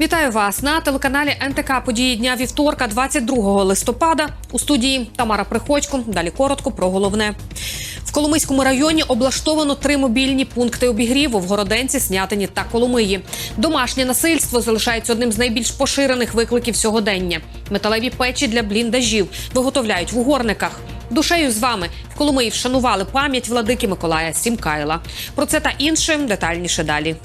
Вітаю вас на телеканалі НТК Події дня вівторка, 22 листопада. У студії Тамара Приходько. Далі коротко про головне. В Коломийському районі облаштовано три мобільні пункти обігріву в Городенці, Снятині та Коломиї. Домашнє насильство залишається одним з найбільш поширених викликів сьогодення. Металеві печі для бліндажів виготовляють в угорниках. Душею з вами в Коломиї вшанували пам'ять владики Миколая Сімкайла. Про це та інше детальніше далі.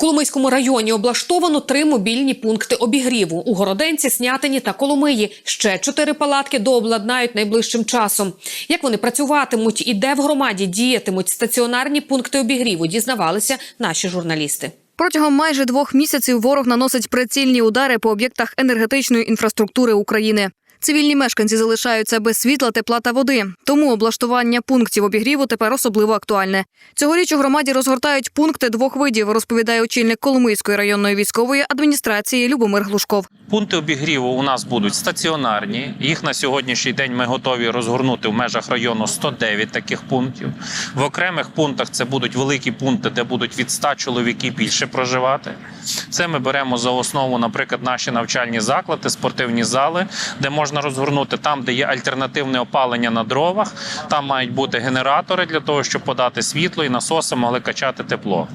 Коломийському районі облаштовано три мобільні пункти обігріву у Городенці, Снятині та Коломиї. Ще чотири палатки дообладнають найближчим часом. Як вони працюватимуть і де в громаді діятимуть стаціонарні пункти обігріву, дізнавалися наші журналісти. Протягом майже двох місяців ворог наносить прицільні удари по об'єктах енергетичної інфраструктури України. Цивільні мешканці залишаються без світла, тепла та води. Тому облаштування пунктів обігріву тепер особливо актуальне. Цьогоріч у громаді розгортають пункти двох видів, розповідає очільник Коломийської районної військової адміністрації Любомир Глушков. Пункти обігріву у нас будуть стаціонарні. Їх на сьогоднішній день ми готові розгорнути в межах району 109 таких пунктів. В окремих пунктах це будуть великі пункти, де будуть від 100 чоловіків більше проживати. Це ми беремо за основу, наприклад, наші навчальні заклади, спортивні зали, де можна розгорнути там, де є альтернативне опалення на дровах. Там мають бути генератори для того, щоб подати світло і насоси могли качати тепло.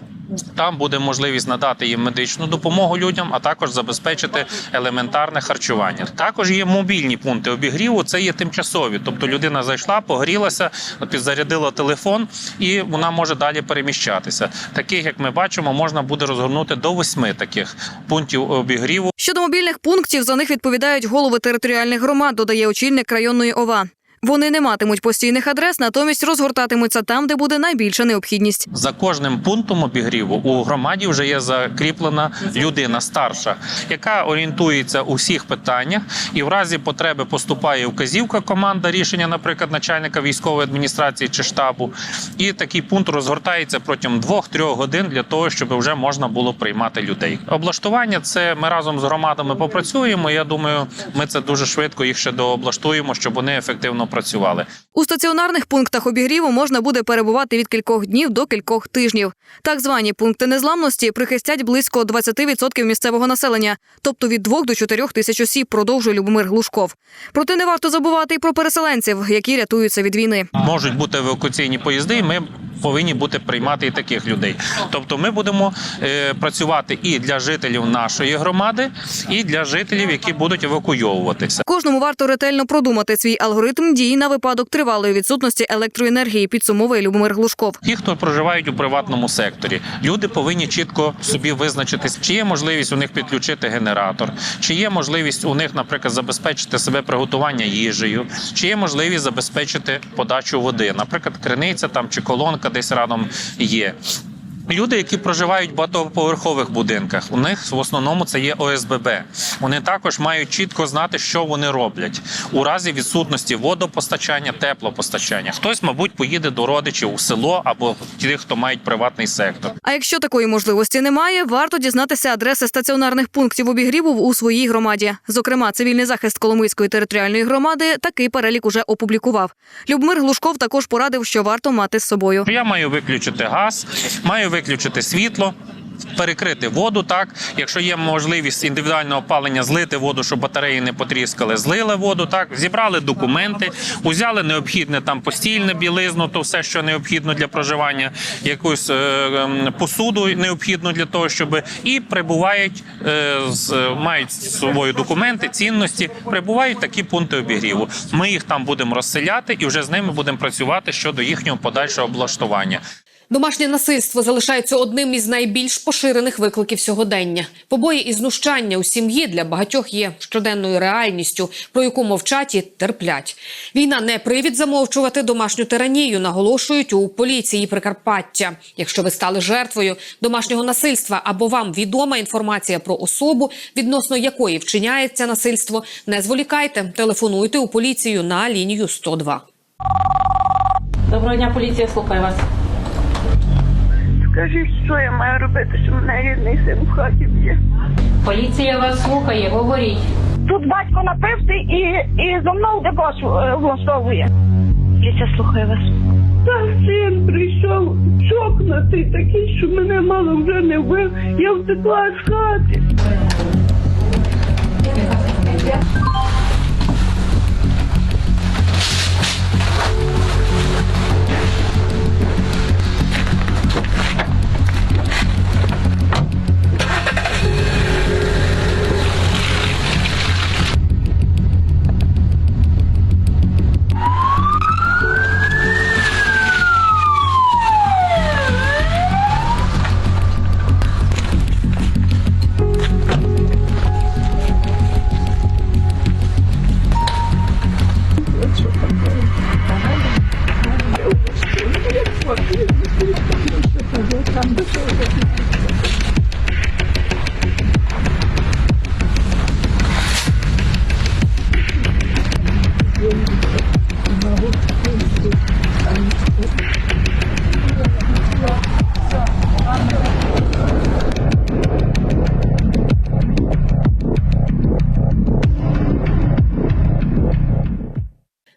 Там буде можливість надати їм медичну допомогу людям, а також забезпечити елементарне харчування. Також є мобільні пункти обігріву. Це є тимчасові. Тобто людина зайшла, погрілася, підзарядила телефон, і вона може далі переміщатися. Таких, як ми бачимо, можна буде розгорнути до восьми таких пунктів обігріву. Щодо мобільних пунктів, за них відповідають голови територіальних громад, додає очільник районної ОВА. Вони не матимуть постійних адрес, натомість розгортатимуться там, де буде найбільша необхідність. За кожним пунктом обігріву у громаді вже є закріплена людина старша, яка орієнтується у всіх питаннях, і в разі потреби поступає вказівка команда рішення, наприклад, начальника військової адміністрації чи штабу. І такий пункт розгортається протягом 2-3 годин для того, щоб вже можна було приймати людей. Облаштування це ми разом з громадами попрацюємо. Я думаю, ми це дуже швидко їх ще дооблаштуємо, щоб вони ефективно. У стаціонарних пунктах обігріву можна буде перебувати від кількох днів до кількох тижнів. Так звані пункти незламності прихистять близько 20% місцевого населення, тобто від 2 до 4 тисяч осіб, продовжує Любомир Глушков. Проте не варто забувати й про переселенців, які рятуються від війни. можуть бути евакуаційні поїзди, і ми повинні бути приймати і таких людей. Тобто, ми будемо е, працювати і для жителів нашої громади, і для жителів, які будуть евакуйовуватися. Кожному варто ретельно продумати свій алгоритм дій на випадок тривалої відсутності електроенергії, підсумовує Любомир Глушков. Ті, хто проживають у приватному секторі, люди повинні чітко собі визначитись, чи є можливість у них підключити генератор, чи є можливість у них, наприклад, забезпечити себе приготування їжею, чи є можливість забезпечити подачу води, наприклад, криниця там чи колонка десь рядом є. Люди, які проживають в багатоповерхових будинках, у них в основному це є ОСББ. Вони також мають чітко знати, що вони роблять у разі відсутності водопостачання, теплопостачання. Хтось, мабуть, поїде до родичів у село або ті, хто мають приватний сектор. А якщо такої можливості немає, варто дізнатися адреси стаціонарних пунктів обігріву у своїй громаді. Зокрема, цивільний захист Коломийської територіальної громади такий перелік уже опублікував. Любмир Глушков також порадив, що варто мати з собою. Я маю виключити газ, маю виключити світло. перекрити воду так. Якщо є можливість індивідуального опалення, злити воду, щоб батареї не потріскали, злили воду. Так зібрали документи, узяли необхідне там постільне білизну, то все, що необхідно для проживання, якусь е, ем, посуду необхідну для того, щоб і прибувають е, з мають з собою документи, цінності. Прибувають такі пункти обігріву. Ми їх там будемо розселяти і вже з ними будемо працювати щодо їхнього подальшого облаштування. Домашнє насильство залишається одним із найбільш поширених викликів сьогодення. Побої і знущання у сім'ї для багатьох є щоденною реальністю, про яку мовчать і терплять. Війна не привід замовчувати домашню тиранію, наголошують у поліції Прикарпаття. Якщо ви стали жертвою домашнього насильства або вам відома інформація про особу, відносно якої вчиняється насильство, не зволікайте, телефонуйте у поліцію на лінію 102. Доброго дня, поліція, слухаю вас. Скажіть, що я маю робити, що мене рідний син в хаті б'є. Поліція вас слухає, говоріть. Тут батько напився і, і зо мною дебош влаштовує. Ліся, слухаю вас. Та син прийшов чокнутий такий, що мене мало вже не вбив. Я втекла з хати.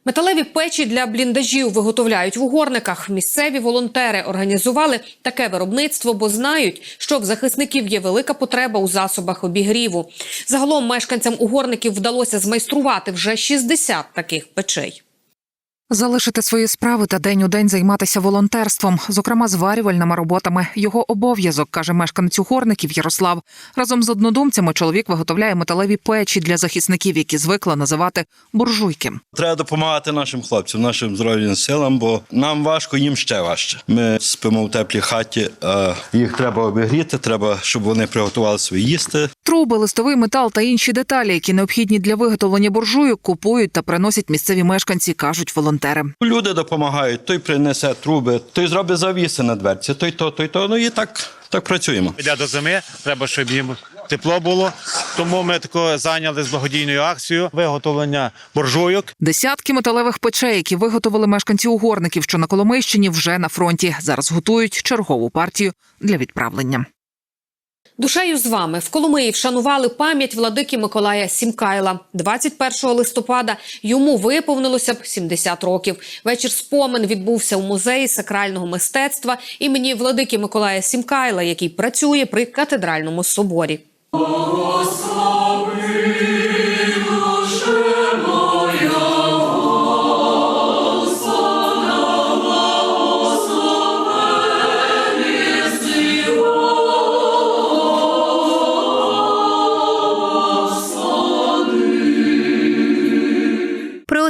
Металеві печі для бліндажів виготовляють в угорниках. Місцеві волонтери організували таке виробництво, бо знають, що в захисників є велика потреба у засобах обігріву. Загалом мешканцям угорників вдалося змайструвати вже 60 таких печей. Залишити свої справи та день у день займатися волонтерством, зокрема зварювальними роботами. Його обов'язок, каже мешканець угорників Ярослав. Разом з однодумцями чоловік виготовляє металеві печі для захисників, які звикла називати буржуйки. Треба допомагати нашим хлопцям, нашим збройним силам, бо нам важко, їм ще важче. Ми спимо в теплій хаті, а їх треба обігріти, треба, щоб вони приготували свої їсти. Труби, листовий метал та інші деталі, які необхідні для виготовлення буржуйок, купують та приносять місцеві мешканці, кажуть волонтери. Люди допомагають, той принесе труби, той зробить завіси на дверці, той то, той то. Ну і так, так працюємо. Йде до зими, треба, щоб їм тепло було. Тому ми тако зайнялися благодійною акцією виготовлення буржуйок. Десятки металевих печей, які виготовили мешканці угорників, що на Коломийщині вже на фронті. Зараз готують чергову партію для відправлення. Душею з вами в Коломиї вшанували пам'ять владики Миколая Сімкайла. 21 листопада йому виповнилося б 70 років. Вечір спомин відбувся у музеї сакрального мистецтва імені владики Миколая Сімкайла, який працює при катедральному соборі.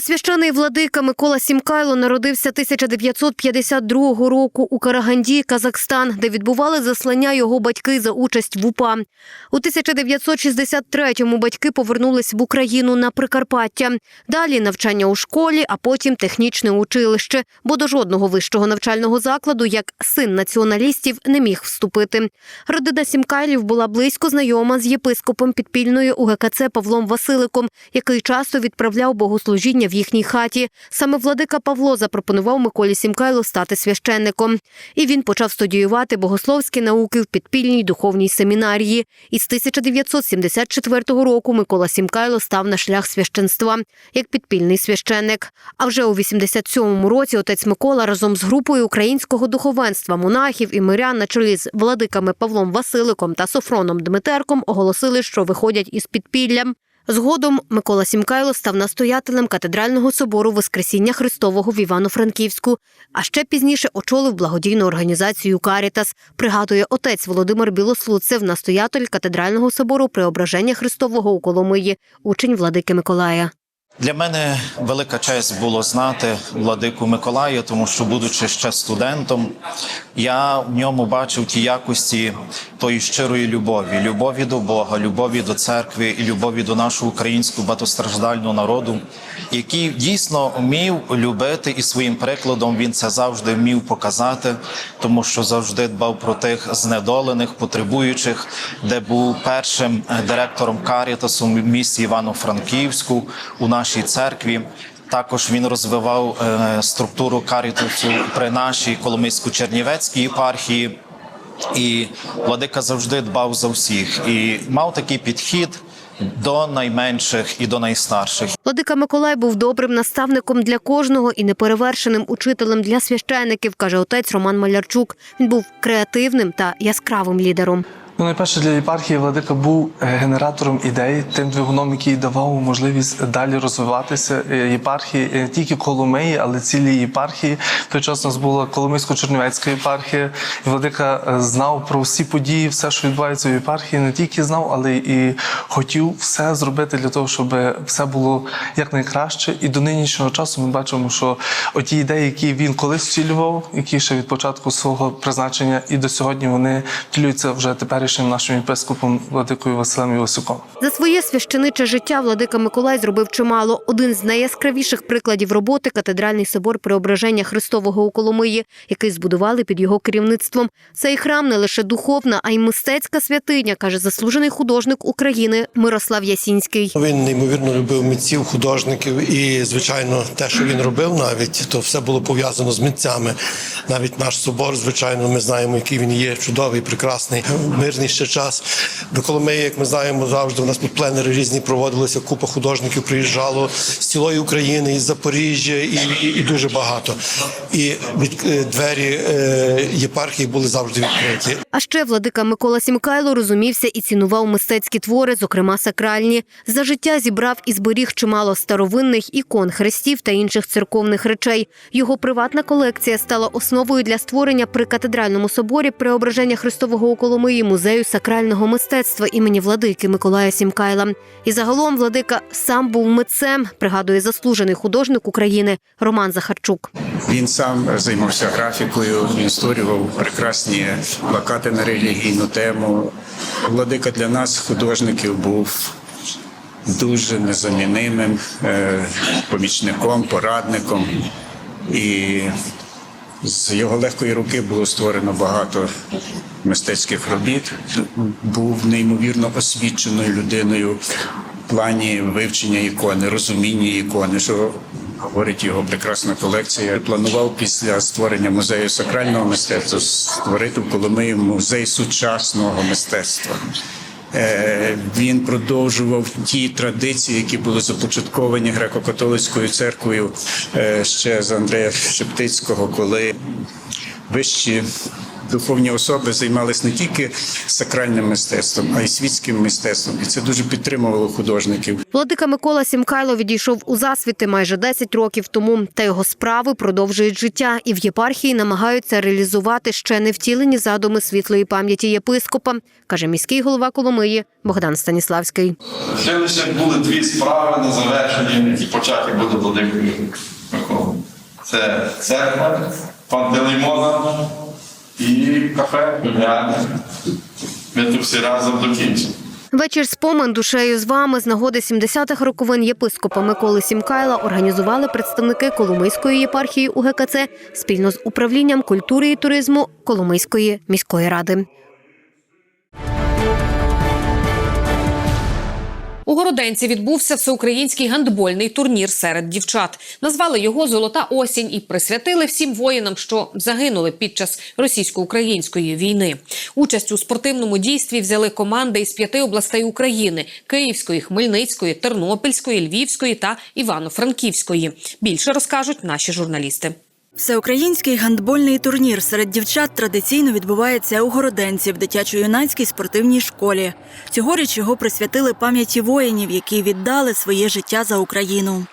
Преосвящений владика Микола Сімкайло народився 1952 року у Караганді, Казахстан, де відбували заслання його батьки за участь в УПА. У 1963-му батьки повернулись в Україну на Прикарпаття. Далі навчання у школі, а потім технічне училище, бо до жодного вищого навчального закладу, як син націоналістів, не міг вступити. Родина Сімкайлів була близько знайома з єпископом підпільної УГКЦ Павлом Василиком, який часто відправляв богослужіння в їхній їхній хаті. Саме владика Павло запропонував Миколі Сімкайлу стати священником. І він почав студіювати богословські науки в підпільній духовній семінарії. І з 1974 року Микола Сімкайло став на шлях священства як підпільний священник. А вже у 87-му році отець Микола разом з групою українського духовенства, монахів і мирян на чолі з владиками Павлом Василиком та Софроном Дмитерком оголосили, що виходять із підпілля. Згодом Микола Сімкайло став настоятелем катедрального собору Воскресіння Христового в Івано-Франківську, а ще пізніше очолив благодійну організацію Карітас. Пригадує отець Володимир Білослуцев, настоятель катедрального собору Преображення Христового у Коломиї, учень владики Миколая. Для мене велика честь було знати владику Миколая, тому що, будучи ще студентом, я в ньому бачив ті якості тої щирої любові, любові до Бога, любові до церкви і любові до нашого українського багатостраждального народу, який дійсно вмів любити і своїм прикладом він це завжди вмів показати, тому що завжди дбав про тих знедолених, потребуючих, де був першим директором Карітасу в місті Івано-Франківську у нашій церкві. Також він розвивав е, структуру карітусу при нашій Коломийсько-Чернівецькій єпархії. І владика завжди дбав за всіх і мав такий підхід до найменших і до найстарших. Владика Миколай був добрим наставником для кожного і неперевершеним учителем для священиків, каже отець Роман Малярчук. Він був креативним та яскравим лідером. Ну, найперше для єпархії Владика був е, генератором ідей, тим двигуном, який давав можливість далі розвиватися е, єпархії е, не тільки Коломиї, але цілій єпархії. В той час у нас була Коломийсько-Чернівецька єпархія. І Владика знав про всі події, все, що відбувається в єпархії, не тільки знав, але і хотів все зробити для того, щоб все було якнайкраще. І до нинішнього часу ми бачимо, що оті ідеї, які він колись втілював, які ще від початку свого призначення, і до сьогодні вони втілюються вже теперішнім нашим єпископом Владикою Василем Івасюком. За своє священиче життя владика Миколай зробив чимало. Один з найяскравіших прикладів роботи катедральний собор Преображення Христового у Коломиї, який збудували під його керівництвом. Цей храм не лише духовна, а й мистецька святиня, каже заслужений художник України Мирослав Ясінський. Він неймовірно любив митців, художників, і звичайно, те, що він робив, навіть то все було пов'язано з митцями. Навіть наш собор, звичайно, ми знаємо, який він є чудовий, прекрасний, мирний ще час. До Коломиї, як ми знаємо, завжди у нас тут пленери різні проводилися. Купа художників приїжджало з цілої України, із Запоріжжя, і, і, і дуже багато. І від е, двері е, єпархії були завжди відкриті. А ще владика Микола Сімкайло розумівся і цінував мистецькі твори, зокрема сакральні. За життя зібрав і зберіг чимало старовинних ікон, хрестів та інших церковних речей. Його приватна колекція стала основою для створення при катедральному соборі Преображення Христового у Коломиї музею сакрального мистецтва імені владики Миколая Сімкайла. І загалом владика сам був митцем, пригадує заслужений художник України Роман Захарчук. Він сам займався графікою, він створював прекрасні плакати на релігійну тему. Владика для нас, художників, був дуже незамінимим е, помічником, порадником. І з його легкої руки було створено багато мистецьких робіт. Був неймовірно освіченою людиною в плані вивчення ікони, розуміння ікони, що говорить його прекрасна колекція. Планував після створення музею сакрального мистецтва створити в Коломиї музей сучасного мистецтва. Е, Він продовжував ті традиції, які були започатковані греко-католицькою церквою е, ще з Андрея Шептицького, коли вищі духовні особи займалися не тільки сакральним мистецтвом, а й світським мистецтвом. І це дуже підтримувало художників. Владика Микола Сімкайло відійшов у засвіти майже 10 років тому, та його справи продовжують життя, і в єпархії намагаються реалізувати ще не втілені задуми світлої пам'яті єпископа, каже міський голова Коломиї Богдан Станіславський. Ще лише були дві справи на завершення, які початі буде Владикою Миколи. Це церква, Пантелеймона і кафе. Ми всі разом до кінця. Вечір спомин душею з вами з нагоди 70-х роковин єпископа Миколи Сімкайла організували представники Коломийської єпархії УГКЦ спільно з управлінням культури і туризму Коломийської міської ради. У Городенці відбувся всеукраїнський гандбольний турнір серед дівчат. Назвали його Золота осінь і присвятили всім воїнам, що загинули під час російсько-української війни. Участь у спортивному дійстві взяли команди із п'яти областей України: Київської, Хмельницької, Тернопільської, Львівської та Івано-Франківської. Більше розкажуть наші журналісти. Всеукраїнський гандбольний турнір серед дівчат традиційно відбувається у Городенці в дитячо-юнацькій спортивній школі. Цьогоріч його присвятили пам'яті воїнів, які віддали своє життя за Україну.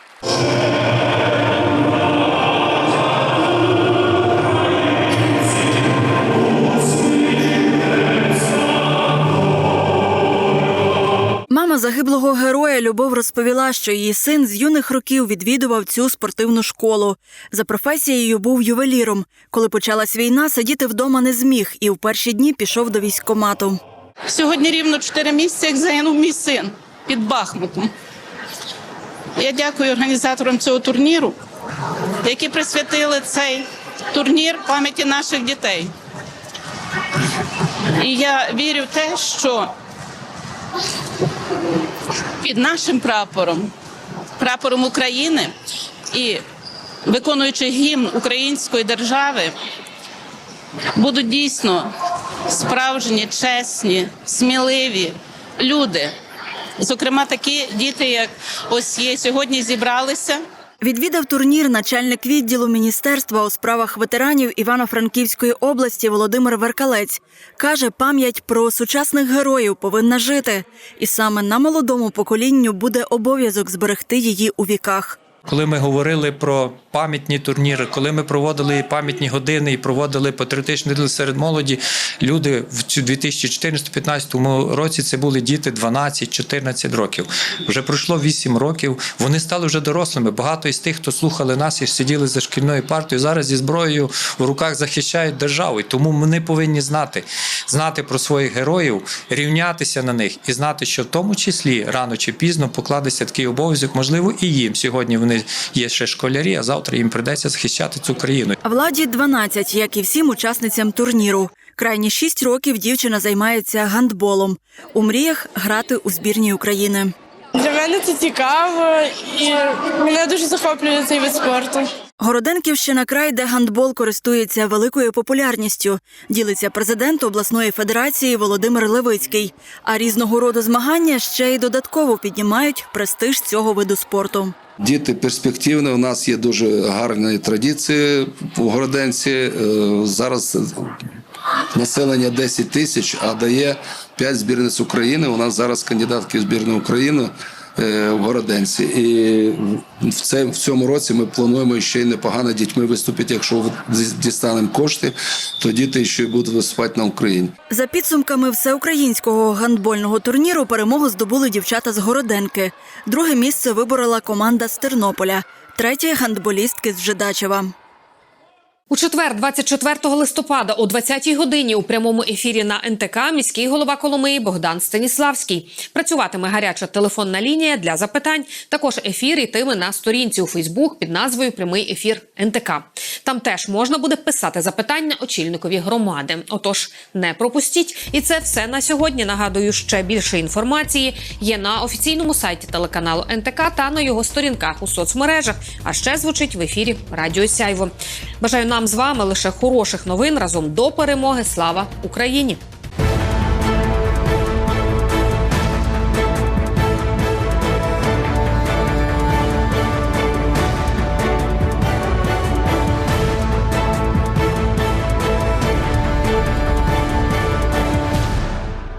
Мама загиблого героя Любов розповіла, що її син з юних років відвідував цю спортивну школу. За професією був ювеліром. Коли почалась війна, сидіти вдома не зміг і в перші дні пішов до військкомату. Сьогодні рівно 4 місяці, як загинув мій син під Бахмутом. Я дякую організаторам цього турніру, які присвятили цей турнір пам'яті наших дітей. І я вірю в те, що під нашим прапором, прапором України і виконуючи гімн української держави, будуть дійсно справжні, чесні, сміливі люди. Зокрема, такі діти, як ось є сьогодні, зібралися. Відвідав турнір начальник відділу міністерства у справах ветеранів Івано-Франківської області Володимир Веркалець. Каже, пам'ять про сучасних героїв повинна жити, і саме на молодому поколінню буде обов'язок зберегти її у віках. Коли ми говорили про пам'ятні турніри, коли ми проводили пам'ятні години і проводили патріотичні дні серед молоді, люди в цю 2014-2015 році це були діти 12-14 років. Вже пройшло 8 років. Вони стали вже дорослими. Багато із тих, хто слухали нас і сиділи за шкільною партою, зараз зі зброєю в руках захищають державу. І тому ми повинні знати, знати про своїх героїв, рівнятися на них і знати, що в тому числі рано чи пізно покладеться такий обов'язок, можливо, і їм сьогодні вони є ще школярі, а завтра їм придеться захищати цю країну. Владі 12, як і всім учасницям турніру. Крайні 6 років дівчина займається гандболом. У мріях грати у збірній України. Для мене це цікаво і мене дуже захоплює цей вид спорту. Городенківщина край, де гандбол користується великою популярністю, ділиться президент обласної федерації Володимир Левицький. А різного роду змагання ще й додатково піднімають престиж цього виду спорту. Діти перспективні. У нас є дуже гарні традиції у Городенці. Е, Зараз населення 10 тисяч, а дає 5 збірниць України. У нас зараз кандидатки в збірну України в Городенці. І в це- в цьому році ми плануємо ще й непогано дітьми виступити. Якщо дістанемо кошти, то діти ще й будуть виступати на Україні. За підсумками всеукраїнського гандбольного турніру перемогу здобули дівчата з Городенки. Друге місце виборола команда з Тернополя, третє гандболістки з Жидачева. У четвер, 24 листопада, о 20-й годині у прямому ефірі на НТК міський голова Коломиї Богдан Станіславський. Працюватиме гаряча телефонна лінія для запитань. Також ефір йтиме на сторінці у Фейсбук під назвою Прямий ефір НТК. Там теж можна буде писати запитання очільникові громади. Отож, не пропустіть. І це все на сьогодні. Нагадую, ще більше інформації є на офіційному сайті телеканалу НТК та на його сторінках у соцмережах. А ще звучить в ефірі Радіо Сяйво. Бажаю нам з вами лише хороших новин разом до перемоги. Слава Україні!